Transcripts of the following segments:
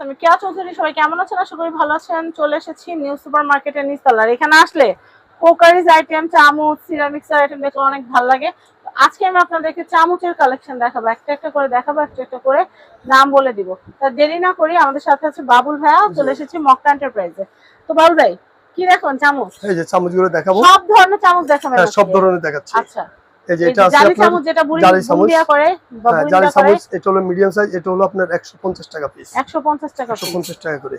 আমি কেয়া চৌধুরী সবাই কেমন আছেন? আশা করি ভালো আছেন। চলে এসেছি নিউ সুপার মার্কেটের নিচতলার এখানে আসলে কোকারিজ আইটেম চামচ সিরামিক্স আইটেম দেখলে অনেক ভালো লাগে। আজকে আমি আপনাদেরকে চামচের কালেকশন দেখাবো। একটা একটা করে দেখাবো একটা একটা করে নাম বলে দিব। তা দেরি না করি আমাদের সাথে আছে বাবুল ভাইয়া চলে এসেছি মক্কা এন্টারপ্রাইজে তো বাবুল ভাই কি দেখুন চামচ? এই যে চামচগুলো দেখাবো। সব ধরনের চামচ দেখাবেন হ্যাঁ সব ধরনের দেখাচ্ছি। আচ্ছা। এই যে এটা আছে আপনার চামচ যেটা বুড়ি জালি চামচ। করে বা বুন্দিয়া জালি চামচ এটা হলো মিডিয়াম সাইজ এটা হলো আপনার একশো পঞ্চাশ টাকা পিস টাকা করে।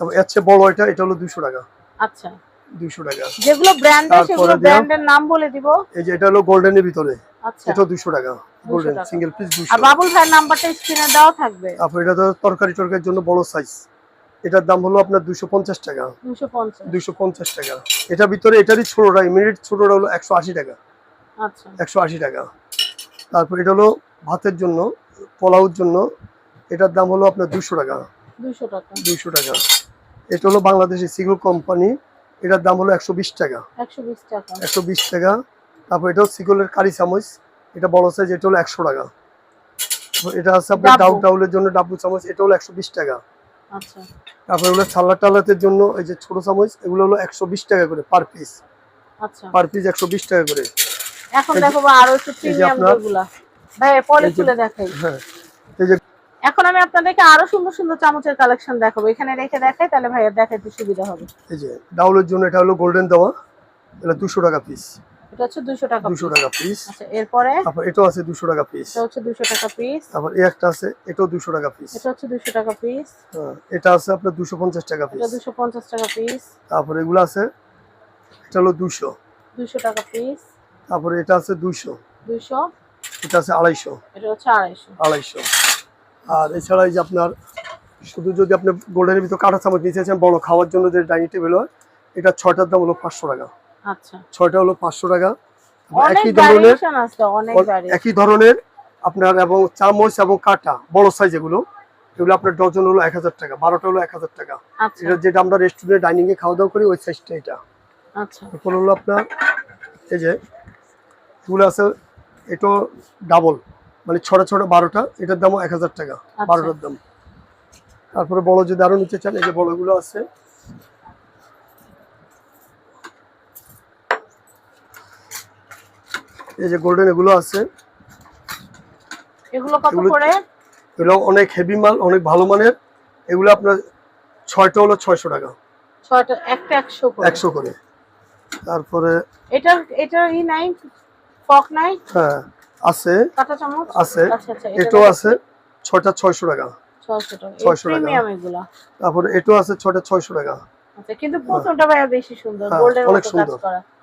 তারপর এর চেয়ে বড় এটা এটা হলো টাকা। আচ্ছা। দুশো টাকা। যেগুলো ব্র্যান্ডের সেগুলো ব্র্যান্ডের নাম বলে দিব। এই যে এটা হলো গোল্ডেনের ভিতরে। আচ্ছা। এটাও দুশো টাকা। গোল্ডেন সিঙ্গেল পিস দুশো আর বাবুল ভাইয়ের নাম্বারটা স্ক্রিনে দেওয়া থাকবে। তারপর এটা তো তরকারি টরকারির জন্য বড় সাইজ এটার দাম হলো আপনার দুশো পঞ্চাশ টাকা। দুশো পঞ্চাশ। টাকা। এটার ভিতরে এটারই ছোটটা ইমিডিয়েট ছোটটা হলো একশো আশি টাকা। আচ্ছা একশো আশি টাকা। তারপর এটা হলো ভাতের জন্য পোলাওর জন্য। এটার দাম হলো আপনার দুশো টাকা। দুশো টাকা। দুইশো টাকা। এটা হলো বাংলাদেশের সিগল কোম্পানি। এটার দাম হলো একশো বিশ টাকা। একশো বিশ টাকা। তারপর এটাও সিগলের কারি চামচ। এটা বড় সাইজ এটা হলো একশো টাকা। এটা আছে আপনার ডাব্বু। ডাউল টাউলের জন্য ডাব্বু চামচ এটা হলো একশো বিশ টাকা। আচ্ছা। তারপর এগুলো ছাল্লা টালাতের জন্য এই যে ছোট চামচ এগুলো হলো একশো বিশ টাকা করে পার পিস আচ্ছা। পার পিস একশো বিশ টাকা করে। এখন দেখো আরও একটু প্রিমিয়াম আপনার- ভাই পরে খুলে দেখাই। হ্যাঁ এই যে এখন আমি আপনাদেরকে আরও সুন্দর সুন্দর চামচের কালেকশন দেখাবো। এখানে রেখে দেখাই তাহলে ভাইয়ের দেখাইতে সুবিধা হবে। এই যে ডাউলের জন্য এটা হলো গোল্ডেন দেওয়া। এটা দুশো টাকা পিস এটা হচ্ছে দুশো টাকা দুশো piece। টাকা পিস আচ্ছা এরপরে? তারপর এটাও আছে দুশো টাকা পিস এটা হচ্ছে দুশো টাকা পিস তারপর এই একটা আছে এটাও দুশো টাকা পিস এটা হচ্ছে দুশো টাকা পিস হ্যাঁ, এটা আছে আপনার দুশো পঞ্চাশ টাকা এটা পিস দুশো পঞ্চাশ টাকা পিস তারপর এগুলো আছে এটা হলো দুশো। দুশো টাকা পিস তারপরে এটা আছে দুশো এটা আছে আড়াইশো। এটা হচ্ছে আড়াইশো। আড়াইশো। আর এছাড়া এই যে আপনার শুধু যদি আপনি গোল্ডেনের ভিতর কাঁটা চামচ নিতে চান বড় খাওয়ার জন্য যে ডাইনিং টেবিল হয় এটা ছয়টার দাম হলো পাঁচশো টাকা। আচ্ছা। ছয়টা হলো পাঁচশো টাকা। একই ধরনের একই ধরনের আপনার এবং চামচ এবং কাঁটা বড় সাইজ এগুলো। এগুলো আপনার ডজন হলো এক হাজার টাকা বারোটা হলো এক হাজার টাকা। আচ্ছা। এটা যেটা আমরা রেস্টুরেন্টে ডাইনিং এ খাওয়া দাওয়া করি ওই সাইজটা এটা। আচ্ছা। এরপর হলো আপনার এই যে এগুলো আছে এটা ডাবল মানে ছটা ছটা বারোটা এটার দামও এক হাজার টাকা আচ্ছা। বারোটার দাম। তারপরে বড় যদি আরও নিতে চান এই যে বড়গুলো আছে। এই যে গোল্ডেন এগুলো আছে। এগুলো কত করে? এগুলো অনেক হেভি মাল অনেক ভালো মানের। এগুলো আপনার ছয়টা হলো ছয়শো টাকা। ছয়টা একটা একশো করে। একশো করে। তারপরে এটার ই নাই? ফক নাই? হ্যাঁ আছে কাঁটা চামচ? আছে আচ্ছা আচ্ছা এটাও আছে ছয়টা ছয়শো টাকা। ছয়শো টাকা। 600 টাকা। প্রিমিয়াম এগুলা? তারপরে এটাও আছে ছয়টা ছয়শো টাকা। আচ্ছা কিন্তু প্রথমটা ভাইয়া বেশি সুন্দর হ্যাঁ, গোল্ডের অনেক সুন্দর।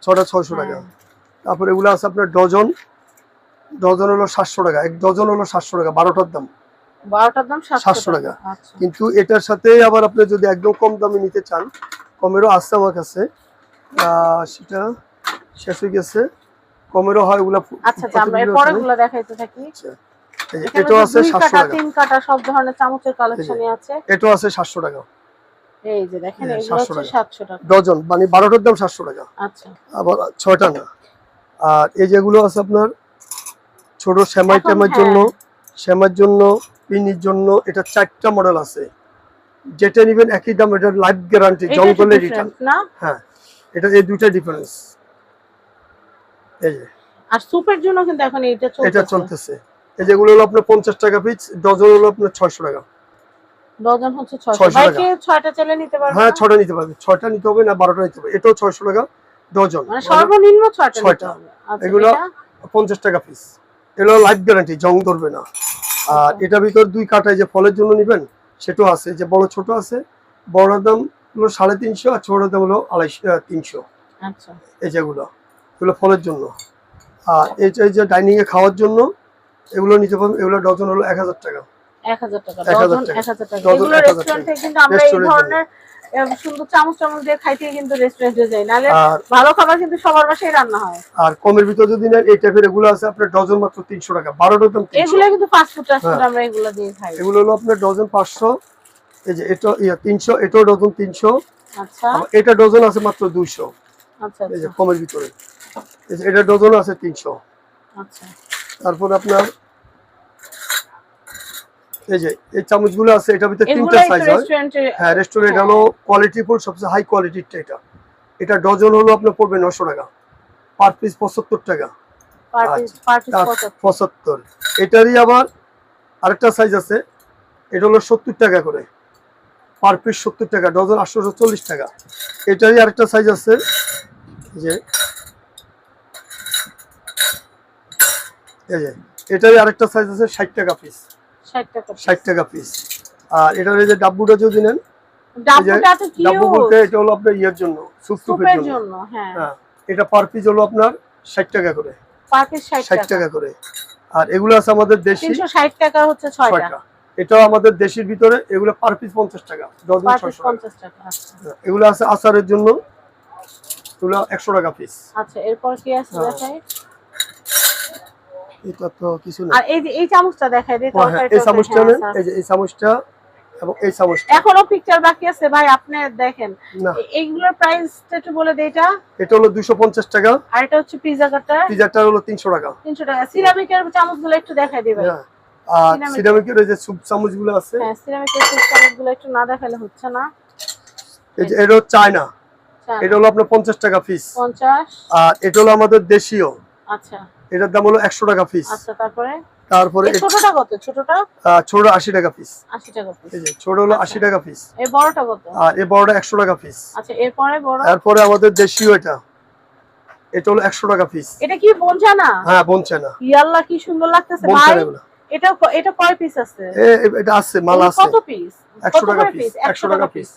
ছটা ছয়শো টাকা। হ্যাঁ। তারপরে এগুলো আছে আপনার ডজন। ডজন হলো সাতশো টাকা। এক ডজন হলো সাতশো টাকা বারোটার দাম। বারোটার দাম সাতশো টাকা। টাকা। কিন্তু এটার সাথে আবার আপনি যদি একদম কম দামে নিতে চান কমেরও আছে আমার কাছে। সেটা শেষ হয়ে গেছে। কমেরও হয় ওগুলা আচ্ছা আমরা এর পরেগুলো দেখাইতে থাকি। আচ্ছা। এটাও আছে দুই সাতশো কাটা টাকা। তিন কাটা সব ধরনের চামচের কালেকশনই আছে। এটাও আছে সাতশো টাকা। এই যে দেখেন হ্যাঁ, এগুলো 700 হচ্ছে টাকা। ডজন মানে বারোটার দাম সাতশো টাকা। আচ্ছা। আবার না। আর এই যেগুলো আছে আপনার ছোট শ্যামাই এখন ট্যামের হ্যাঁ। জন্য শ্যামার জন্য পিনির জন্য এটা চারটা মডেল আছে। যেটা নিবেন একই দাম এটা লাইফ গ্যারান্টি এইটা জঙ্গলে রিটার্ন হ্যাঁ এটা এই দুইটা ডিফারেন্স এই যে। আর স্যুপের জন্য কিন্তু এখন এটা এটা চলতেছে। এই যেগুলো হলো আপনার পঞ্চাশ টাকা পিস ডজন হলো আপনার ছয়শো টাকা। ডজন হচ্ছে 600 ছয়শো টাকা। বাইকে চাইলে নিতে পারবে হ্যাঁ না? নিতে পারবে। ছয়টা নিতে হবে না বারোটা নিতে হবে। এটাও ছয়শো টাকা ডজন মানে সর্বনিম্ন আচ্ছা এগুলো এটা? পঞ্চাশ টাকা পিস এগুলো লাইফ গ্যারান্টি জং ধরবে না। আর আচ্ছা। ভিতর দুই কাটায় যে ফলের জন্য নিবেন সেটাও আছে। যে বড় ছোট আছে বড় দাম হলো সাড়ে তিনশো আর ছোট দাম হলো আড়াইশো তিনশো। আচ্ছা। এই যেগুলো। এগুলো ফলের জন্য। আর এই যে- এই যে ডাইনিং এ খাওয়ার জন্য এগুলো নিতে পারবেন এগুলো ডজন হলো এক হাজার টাকা। এক হাজার টাকা 1000 ডজন। এক হাজার টাকা। ডজন এগুলো 1000 টাকা। কিন্তু আমরা এই ধরনের সুন্দর চামচ চামচ দিয়ে খাইতে কিন্তু রেস্টুরেন্টে যাই। আর ভালো খাবার কিন্তু সবার বাসায় রান্না হয়। আর কমের ভিতর যদি নেন এই টাইপের এগুলো আছে আপনার ডজন মাত্র তিনশো টাকা বারোটার দাম তিনশো। এগুলো কিন্তু ফাস্ট ফুড টাস্ট ফুড হ্যাঁ। আমরা এগুলো দিয়ে খাই। এগুলো হলো আপনার ডজন পাঁচশো। এই যে এটা ইয়া তিনশো এটাও ডজন তিনশো। আচ্ছা। এটা ডজন আছে মাত্র দুইশো। আচ্ছা এই যে আচ্ছা। কমের ভিতরে। এটা ডজন আছে তিনশো। আচ্ছা। তারপর আপনার এই যে এই চামচগুলো আছে এটার ভিতরে তিনটা সাইজ হয়। হ্যাঁ রেস্টুরেন্ট হলো কোয়ালিটি ফুল সবচেয়ে হাই কোয়ালিটির এটা। এটা ডজন হলো আপনার পড়বে নশো টাকা। পার পিস পঁচাত্তর টাকা। পার পিস আচ্ছা। পঁচাত্তর। এটারই আবার আরেকটা সাইজ আছে। এটা হলো সত্তর টাকা করে। পার পিস সত্তর টাকা ডজন আটশোশো চল্লিশ টাকা। এটারই আরেকটা সাইজ আছে। যে এই যে এটারই আরেকটা সাইজ আছে ষাট টাকা পিস 60 টাকা ষাট টাকা পিস আর এটার এই যে ডাব্বুটা যদি নেন ডাব্বু বলতে এটা হলো আপনার ইয়ের জন্য সুপ সুপের জন্য। হ্যাঁ। হ্যাঁ এটা পার পিস হলো আপনার ষাট টাকা করে। পার পিস 60 ষাট টাকা। করে। আর এগুলো আছে আমাদের দেশি 360 টাকা হচ্ছে 6টা ছয়টা। এটাও আমাদের দেশের ভিতরে এগুলো পার পিস পঞ্চাশ টাকা ডজন ছয়শো টাকা। 50 এগুলো আছে আচারের জন্য এগুলো একশো টাকা পিস আচ্ছা এরপর কি আছে হ্যাঁ। এটা তো কিছু আর এই যে এই চামচটা দেখাই দিই হ্যাঁ এই চামচটা এই যে এই চামচটা এবং এই চামচটা। এখনও পিকচার বাকি আছে ভাই আপনি দেখেন। এইগুলোর একটু বলে দেই এটা? এটা হলো টাকা। আর এটা হচ্ছে পিজা কাটার পিজাটা হলো তিনশো টাকা। 300 টাকা। সিরামিকের চামচগুলো একটু দেখাই হ্যাঁ। আর সিরামিকের এই যে সুপ চামচগুলো আছে। হ্যাঁ সিরামিকের চামচগুলো একটু না দেখালে হচ্ছে না। এই যে এটা চায়না। এটা হলো আপনার পঞ্চাশ টাকা পিস 50 আর এটা হলো আমাদের দেশীয়। আচ্ছা। এটার দাম হলো একশো টাকা পিস আচ্ছা তারপরে? তারপরে ছোটটা কত? ছোটটা? ছোট আশি টাকা পিস 80 টাকা পিস এই যে ছোট হলো আচ্ছা। আশি টাকা পিস এই বড়টা কত? আর এই বড়টা একশো টাকা পিস আচ্ছা এরপরে বড়? তারপরে আমাদের দেশীয় এটা। এটা হলো একশো টাকা পিস এটা কি না হ্যাঁ না ইয়াল্লা কি সুন্দর লাগতেছে ভাই। এটা এটা কয় পিস আছে? এটা আছে মাল আছে। কত পিস একশো টাকা পিস একশো টাকা পিস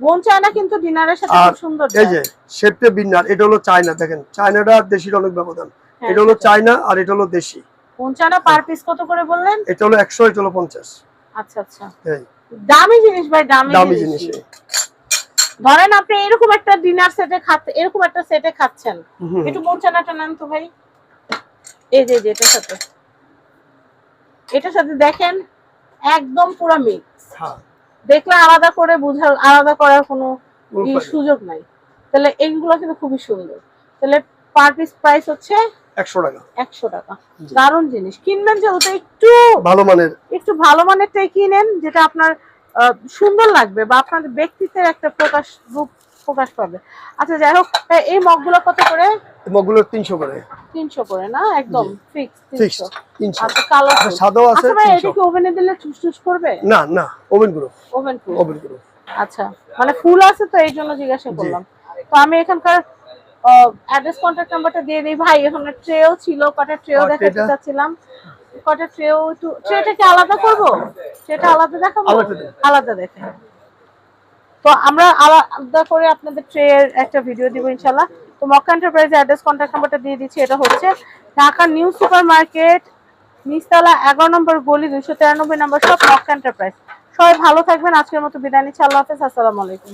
বোন চায়না কিন্তু ডিনারের সাথে খুব সুন্দর এই যে শেপটে বিন্নার এটা হলো চায়না দেখেন। চায়নাটা দেশির অনেক ব্যবধান। এটা হলো চায়না আর এটা হলো দেশি। চায়না পার পিস কত করে বললেন? এটা হলো একশো এটা হলো পঞ্চাশ। আচ্ছা আচ্ছা। এই। দামি জিনিস ভাই দামি দামি জিনিস। ধরেন আপনি এরকম একটা ডিনার সেটে খাচ্ছে এরকম একটা সেটে খাচ্ছেন। একটু চায়নাটা নেন তো ভাই। এই যে যে এটার সাথে। এটার সাথে দেখেন একদম পুরো মিক্স হ্যাঁ, দেখলে আলাদা করে বুঝার আলাদা করার কোনো কোনো। সুযোগ নাই। তাহলে এইগুলো কিন্তু খুবই সুন্দর। তাহলে পার পিস প্রাইস হচ্ছে একশো টাকা। একশো টাকা। দারুণ জিনিস। কিনবেন যেহেতু একটু ভালো মানের। একটু ভালো মানেরটাই কিনেন যেটা আপনার সুন্দর লাগবে বা আপনাদের ব্যক্তিত্বের একটা প্রকাশ রূপ প্রকাশ পাবে। আচ্ছা যাই হোক এই মগগুলো কত করে? মগগুলো করে। তিনশো করে না? একদম ফিক্স আচ্ছা কালার আচ্ছা, সাদাও আছে আচ্ছা এটা কি ওভেনে দিলে করবে? না না ওভেন ওভেন ওভেন আচ্ছা মানে ফুল আছে তো এই জন্য জিজ্ঞাসা করলাম। তো আমি এখানকার অ্যাড্রেস কন্ট্যাক্ট নাম্বারটা দিয়ে দিই। ভাই এখানে ট্রেও ছিল কটা ট্রেও দেখাতে চাচ্ছিলাম। কটা ট্রেও একটু ট্রেটা কি আলাদা করব? ট্রেটা আলাদা দেখাবো? আলাদা। দেখে। তো আমরা আলাদা করে আপনাদের ট্রে এর একটা ভিডিও দিব ইনশাল্লাহ তো মক্কা এন্টারপ্রাইজ অ্যাড্রেস কন্ট্যাক্ট নাম্বারটা দিয়ে দিচ্ছি এটা হচ্ছে ঢাকা নিউ সুপার মার্কেট নিচতলা এগারো নম্বর গলি দুইশো তিরানব্বই নম্বর সব মক্কা এন্টারপ্রাইজ সবাই ভালো থাকবেন আজকের মতো বিদায় নিচ্ছি আল্লাহ হাফেজ আসসালামু আলাইকুম।